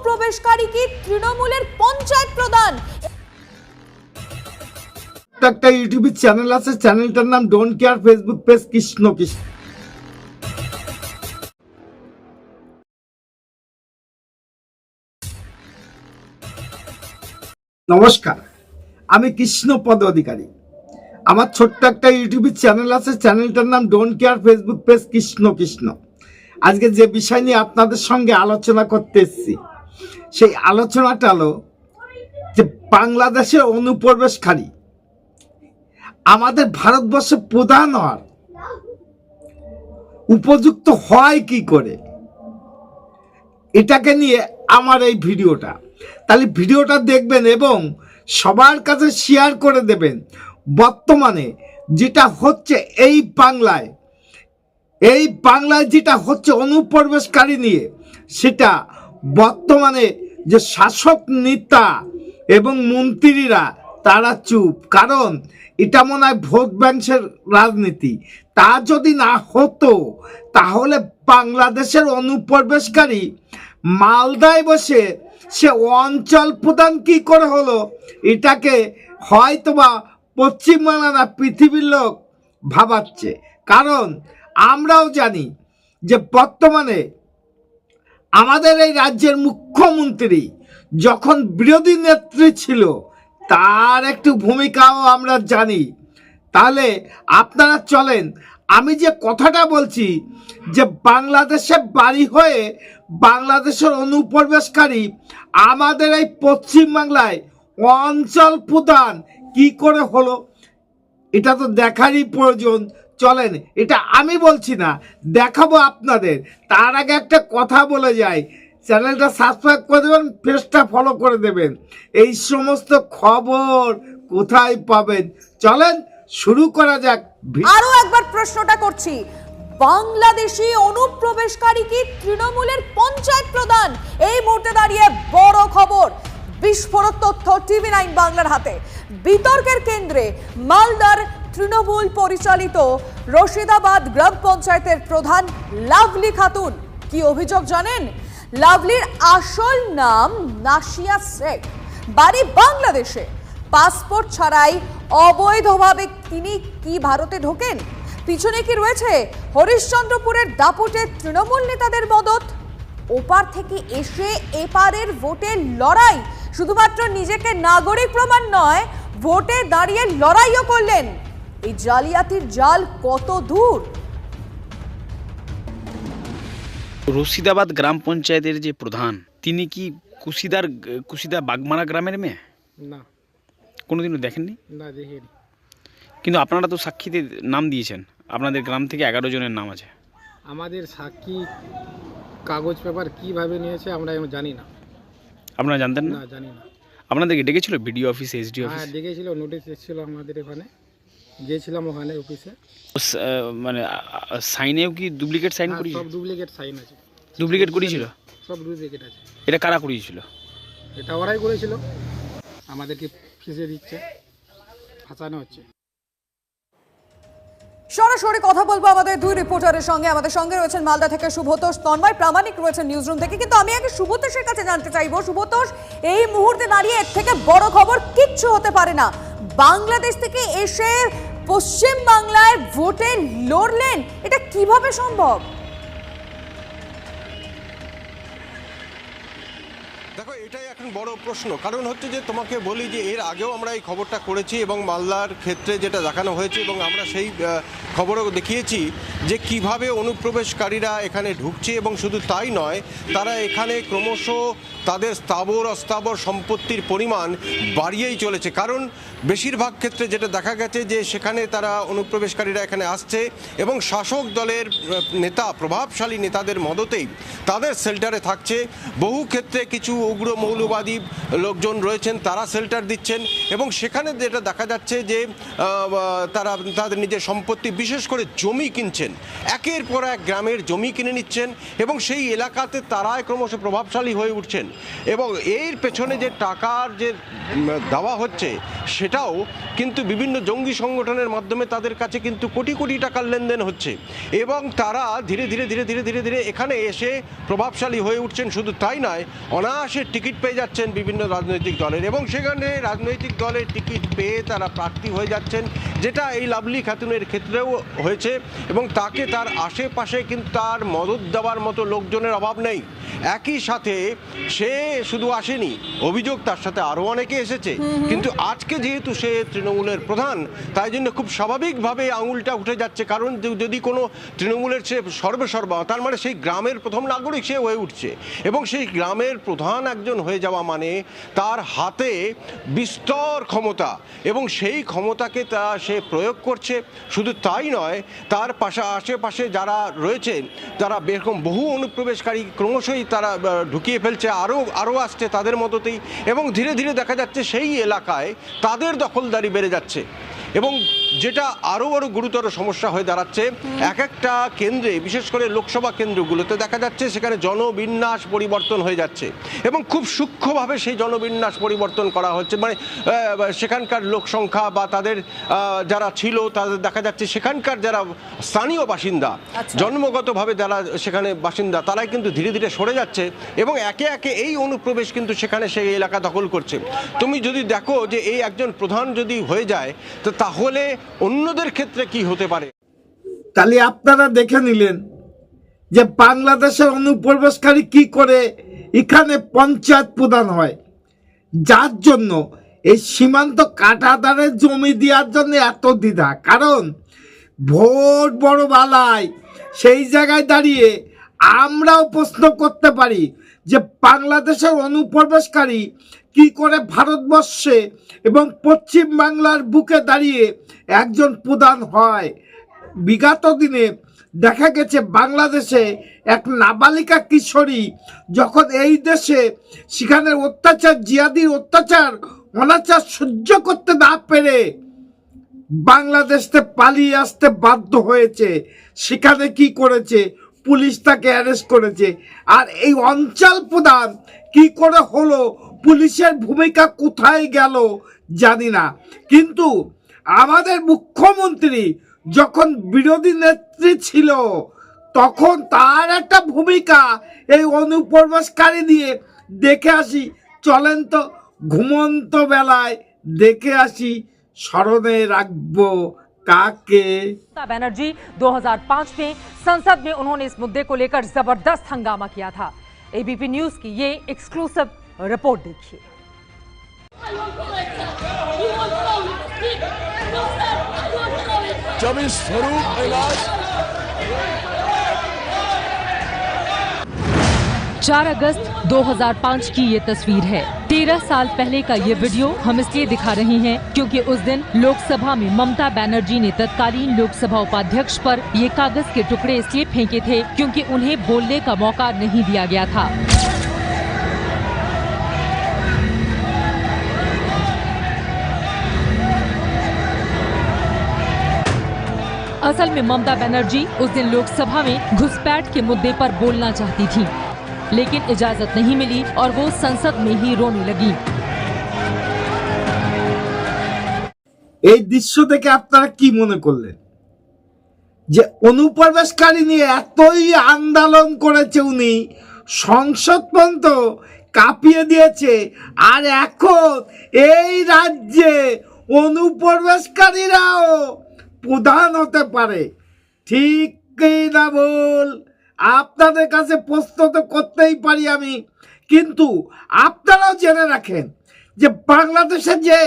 অনুপ্রবেশকারী কি তৃণমূলের পঞ্চায়েত প্রধান? একটা ইউটিউব চ্যানেল আছে, চ্যানেলটার নাম don't care Facebook page Krishna Krishna. নমস্কার, আমি কৃষ্ণপদ অধিকারী আমার ছোট্ট একটা ইউটিউব চ্যানেল আছে, চ্যানেলটার নাম don't care Facebook page Krishna Krishna. আজকে যে বিষয় নিয়ে আপনাদের সঙ্গে আলোচনা করতে এসেছি সেই আলোচনাটা হলো যে বাংলাদেশের অনুপ্রবেশকারী, আমাদের ভারতবর্ষে প্রধান হওয়ার, উপযুক্ত হয় কি করে? এটাকে নিয়ে আমার এই ভিডিওটা। তাহলে ভিডিওটা দেখবেন এবং সবার কাছে শেয়ার করে দেবেন বর্তমানে যেটা হচ্ছে এই বাংলায়। এই বাংলায় যেটা হচ্ছে অনুপ্রবেশকারী নিয়ে, সেটা বর্তমানে যে শাসক নেতা এবং মন্ত্রীরা, তারা চুপ। কারণ এটা মনে হয় ভোট ব্যাংকের রাজনীতি। তা যদি না হতো, তাহলে বাংলাদেশের অনুপ্রবেশকারী মালদায় বসে সে অঞ্চল প্রদান কি করে হলো? এটাকে হয়তোবা পশ্চিমবাংলা না পৃথিবীর লোক ভাবাচ্ছে। কারণ আমরাও জানি যে বর্তমানে আমাদের এই রাজ্যের মুখ্যমন্ত্রী যখন বিরোধী নেত্রী ছিল, তার একটু ভূমিকাও আমরা জানি। তাহলে আপনারা চলেন, আমি যে কথাটা বলছি যে বাংলাদেশে বাড়ি হয়ে বাংলাদেশের অনুপ্রবেশকারী আমাদের এই পশ্চিমবাংলায় অঞ্চল প্রধান কি করে হলো, এটা তো দেখারই প্রয়োজন। চলেন। এটা আমি বলছি না, দেখাবো আপনাদের। তার আগে একটা কথা বলে যাই। চ্যানেলটা সাবস্ক্রাইব করে দেবেন পেজটা ফলো করে দেবেন। এই সমস্ত খবর কোথায় পাবেন? চলেন, শুরু করা যাক। আরও একবার প্রশ্নটা করছি। বাংলাদেশি অনুপ্রবেশকারী কি তৃণমূলের পঞ্চায়েত প্রধান? এই মুহূর্তে দাঁড়িয়ে বড় খবর। বিস্ফোরক তথ্য টিভি নাইন বাংলার হাতে। বিতর্কের কেন্দ্রে মালদার তৃণমূল পরিচালিত রশিদাবাদ গ্রাম পঞ্চায়েতের প্রধান লাভলি খাতুন। কি অভিযোগ জানেন? লাভলির আসল নাম নাসিয়া শেখ। বাড়ি বাংলাদেশে। পাসপোর্ট ছাড়াই অবৈধভাবে তিনি কি ভারতে ঢোকেন? পিছনে কি রয়েছে হরিশ্চন্দ্রপুরের দাপটে তৃণমূল নেতাদের মদত? ওপার থেকে এসে এপারের ভোটের লড়াই। শুধুমাত্র নিজেকে নাগরিক প্রমাণ নয়, ভোটে দাঁড়িয়ে লড়াইও করলেন। এই জালিয়াতির জাল কত দূর? রশিদাবাদ গ্রাম পঞ্চায়েতের যে প্রধান তিনি কি কুশিদার কুশিদা বাগমারা গ্রামের মেয়ে? না। কোনোদিনও দেখেননি? না দেখিনি। কিন্তু আপনারা তো সাক্ষীতে নাম দিয়েছেন। আপনাদের গ্রাম থেকে এগারো জনের নাম আছে। আমাদের সাক্ষী কাগজ পেপার কীভাবে নিয়েছে আমরা এখন জানি না। আপনারা জানতেন না? না জানি না। আপনাদেরকে ডেকেছিল বিডিও অফিস এসডি হ্যাঁ অফিস? দেখেছিল নোটিশ এসেছিল আমাদের এখানে। গিয়েছিলাম ওখানে অফিসে মানে সাইনেও কি ডুপ্লিকেট সাইন করিয়েছিল? সব ডুপ্লিকেট সাইন আছে। ডুপ্লিকেট করিয়েছিল? সব ডুপ্লিকেট আছে। এটা কারা করিয়েছিল? এটা ওরাই করেছিল। আমাদেরকে ফিসে দিচ্ছে। ফাঁসানো হচ্ছে। সরাসরি কথা বলব আমাদের দুই রিপোর্টারের সঙ্গে। আমাদের সঙ্গে রয়েছেন মালদা থেকে শুভতোষ তন্ময়। প্রামাণিক রয়েছেন নিউজরুম থেকে। কিন্তু আমি আগে সুভতোষের কাছে জানতে চাইব। সুভতোষ এই মুহূর্তে দাঁড়িয়ে এর থেকে বড় খবর কিচ্ছু হতে পারে না। বাংলাদেশ থেকে এসে পশ্চিম বাংলায় ভোটে লড়লেন এটা কীভাবে সম্ভব? বড় প্রশ্ন। কারণ হচ্ছে যে তোমাকে বলি যে এর আগেও আমরা এই খবরটা করেছি এবং মালদার ক্ষেত্রে যেটা দেখানো হয়েছে এবং আমরা সেই খবরও দেখিয়েছি যে কীভাবে অনুপ্রবেশকারীরা এখানে ঢুকছে এবং শুধু তাই নয়, তারা এখানে ক্রমশ তাদের স্থাবর, অস্থাবর সম্পত্তির পরিমাণ বাড়িয়েই চলেছে। কারণ বেশিরভাগ ক্ষেত্রে যেটা দেখা গেছে যে সেখানে তারা অনুপ্রবেশকারীরা এখানে আসছে এবং শাসক দলের নেতা, প্রভাবশালী নেতাদের মদতেই তাদের শেল্টারে থাকছে। বহু ক্ষেত্রে কিছু উগ্র উগ্র মৌলবাদী লোকজন রয়েছেন, তারা শেল্টার দিচ্ছেন এবং সেখানে যেটা দেখা যাচ্ছে যে তারা তাদের নিজের সম্পত্তি, বিশেষ করে জমি কিনছেন। একের পর এক গ্রামের জমি কিনে নিচ্ছেন এবং সেই এলাকাতে তারাই ক্রমশ প্রভাবশালী হয়ে উঠছেন এবং এর পেছনে যে টাকার যে দেওয়া হচ্ছে সেটাও কিন্তু বিভিন্ন জঙ্গি সংগঠনের মাধ্যমে তাদের কাছে কিন্তু কোটি কোটি টাকার লেনদেন হচ্ছে এবং তারা ধীরে ধীরে ধীরে ধীরে ধীরে ধীরে এখানে এসে প্রভাবশালী হয়ে উঠছেন। শুধু তাই নয়, অনায়াসে টিকিট পেয়ে যাচ্ছেন বিভিন্ন রাজনৈতিক দলের এবং সেখানে রাজনৈতিক দলের টিকিট পেয়ে তারা প্রার্থী হয়ে যাচ্ছেন যেটা এই লাভলি খাতুনের ক্ষেত্রেও হয়েছে এবং তাকে তার আশেপাশে কিন্তু তার মদত দেওয়ার মতো লোকজনের অভাব নেই। একই সাথে সে শুধু আসেনি অভিযোগ তার সাথে আরও অনেকে এসেছে। কিন্তু আজকে যেহেতু সে তৃণমূলের প্রধান তাই জন্য খুব স্বাভাবিকভাবে আঙুলটা উঠে যাচ্ছে কারণ যদি কোনো তৃণমূলের সে সর্বেসর্বা তার মানে সেই গ্রামের প্রথম নাগরিক সে হয়ে উঠছে এবং সেই গ্রামের প্রধান একজন হয়ে যাওয়া মানে তার হাতে বিস্তর ক্ষমতা এবং সেই ক্ষমতাকে তা সে প্রয়োগ করছে। শুধু তাই নয়, তার পাশা, আশেপাশে যারা রয়েছেন তারা এরকম বহু অনুপ্রবেশকারী, ক্রমশই তারা ঢুকিয়ে ফেলছে আরও আরও আসছে তাদের মতোতেই এবং ধীরে ধীরে দেখা যাচ্ছে সেই এলাকায় তাদের দখলদারি বেড়ে যাচ্ছে। এবং যেটা আরও আরও গুরুতর সমস্যা হয়ে দাঁড়াচ্ছে। এক একটা কেন্দ্রে বিশেষ করে লোকসভা কেন্দ্রগুলোতে দেখা যাচ্ছে সেখানে জনবিন্যাস পরিবর্তন হয়ে যাচ্ছে এবং খুব সূক্ষ্মভাবে সেই জনবিন্যাস পরিবর্তন করা হচ্ছে। মানে সেখানকার লোক সংখ্যা বা তাদের যারা ছিল তাদের দেখা যাচ্ছে সেখানকার যারা স্থানীয় বাসিন্দা আচ্ছা। জন্মগতভাবে যারা সেখানে বাসিন্দা তারাই কিন্তু ধীরে ধীরে সরে যাচ্ছে এবং একে একে এই অনুপ্রবেশ কিন্তু সেখানে সেই এলাকা দখল করছে। তুমি যদি দেখো যে এই একজন প্রধান যদি হয়ে যায় তো তাহলে অন্যদের ক্ষেত্রে কি হতে পারে? তাহলে আপনারা দেখে নিলেন যে বাংলাদেশের অনুপ্রবেশকারী কি করে এখানে পঞ্চায়েত প্রধান হয়। যার জন্য এই সীমান্ত কাটাদারের জমি দেওয়ার জন্য এত দ্বিধা। কারণ ভোট বড় বালায় সেই জায়গায় দাঁড়িয়ে আমরাও প্রশ্ন করতে পারি যে বাংলাদেশের অনুপ্রবেশকারী কি করে ভারতবর্ষে এবং পশ্চিম বাংলার বুকে দাঁড়িয়ে একজন প্রধান হয়? বিগত দিনে দেখা গেছে বাংলাদেশে এক নাবালিকা কিশোরী যখন এই দেশে সেখানে অত্যাচার, জিয়াদির অত্যাচার অনাচার সহ্য করতে না পেরে বাংলাদেশতে পালিয়ে আসতে বাধ্য হয়েছে, সেখানে কি করেছে? পুলিশ তাকে অ্যারেস্ট করেছে। আর এই অঞ্চল প্রধান কি করে হলো? পুলিশের ভূমিকা কোথায় গেল জানি না। কিন্তু আমাদের মুখ্যমন্ত্রী যখন বিরোধী নেত্রী ছিল, তখন তার একটা ভূমিকা এই অনুপ্রবেশকারী নিয়ে দেখে আসি। চলেন তো ঘুমন্ত বেলায় দেখে আসি, স্মরণে রাখব काके। बनर्जी 2005 में संसद में उन्होंने इस मुद्दे को लेकर ज़बरदस्त हंगामा किया था। एबीपी न्यूज़ की ये एक्सक्लूसिव रिपोर्ट देखिए। जब इस स्वरूप 4 अगस्त 2005 की ये तस्वीर है। तेरह साल पहले का ये वीडियो हम इसलिए दिखा रहे हैं क्योंकि उस दिन लोकसभा में ममता बैनर्जी ने तत्कालीन लोकसभा उपाध्यक्ष पर ये कागज़ के टुकड़े इसलिए फेंके थे क्योंकि उन्हें बोलने का मौका नहीं दिया गया था। असल में ममता बनर्जी उस दिन लोकसभा में घुसपैठ के मुद्दे पर बोलना चाहती थी। लेकिन इजाजत नहीं मिली और वो संसद में ही रोने लगी এই দৃশ্য দেখে আপনারা কি মনে করলেন যে অনুপ্রবেশকারী নিয়ে এতই আন্দোলন করেছে উনি সংসদ পর্যন্ত কাঁপিয়ে দিয়েছে আর এখন এই রাজ্যে অনুপ্রবেশকারীরাও প্রধান হতে পারে ঠিক কি না বল আপনাদের কাছে প্রশ্ন তো করতেই পারি আমি। কিন্তু আপনারাও জেনে রাখেন যে বাংলাদেশে যে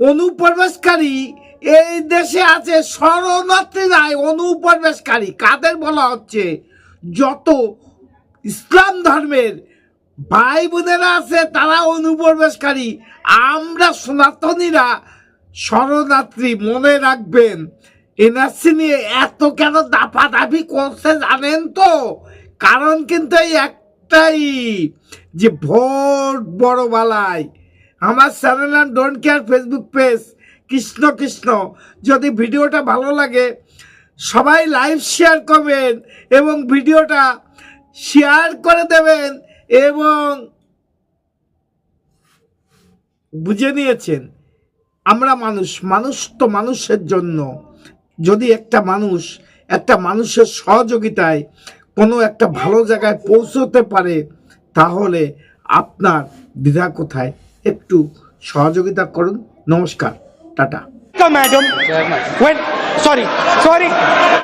অনুপ্রবেশকারী এই দেশে আছে শরণার্থী নাই অনুপ্রবেশকারী। কাদের বলা হচ্ছে? যত ইসলাম ধর্মের ভাই বোনেরা আছে, তারা অনুপ্রবেশকারী। আমরা সনাতনীরা শরণার্থী, মনে রাখবেন। এনআরসি নিয়ে এত কেন দাপাদাপি করছে জানেন তো? কারণ কিন্তু এই একটাই, যে ভোট বড় বালাই। আমার চ্যানেল নাম don't care Facebook page Krishna Krishna. যদি ভিডিওটা ভালো লাগে, সবাই লাইভ শেয়ার করবেন এবং ভিডিওটা শেয়ার করে দেবেন এবং বুঝে নিয়েছেন। আমরা মানুষ মানুষ তো মানুষের জন্য। যদি একটা মানুষ একটা মানুষের সহযোগিতায় কোনো একটা ভালো জায়গায় পৌঁছতে পারে তাহলে আপনার দ্বিধা কোথায়? একটু সহযোগিতা করুন। নমস্কার। টাটা। Madam sorry sorry.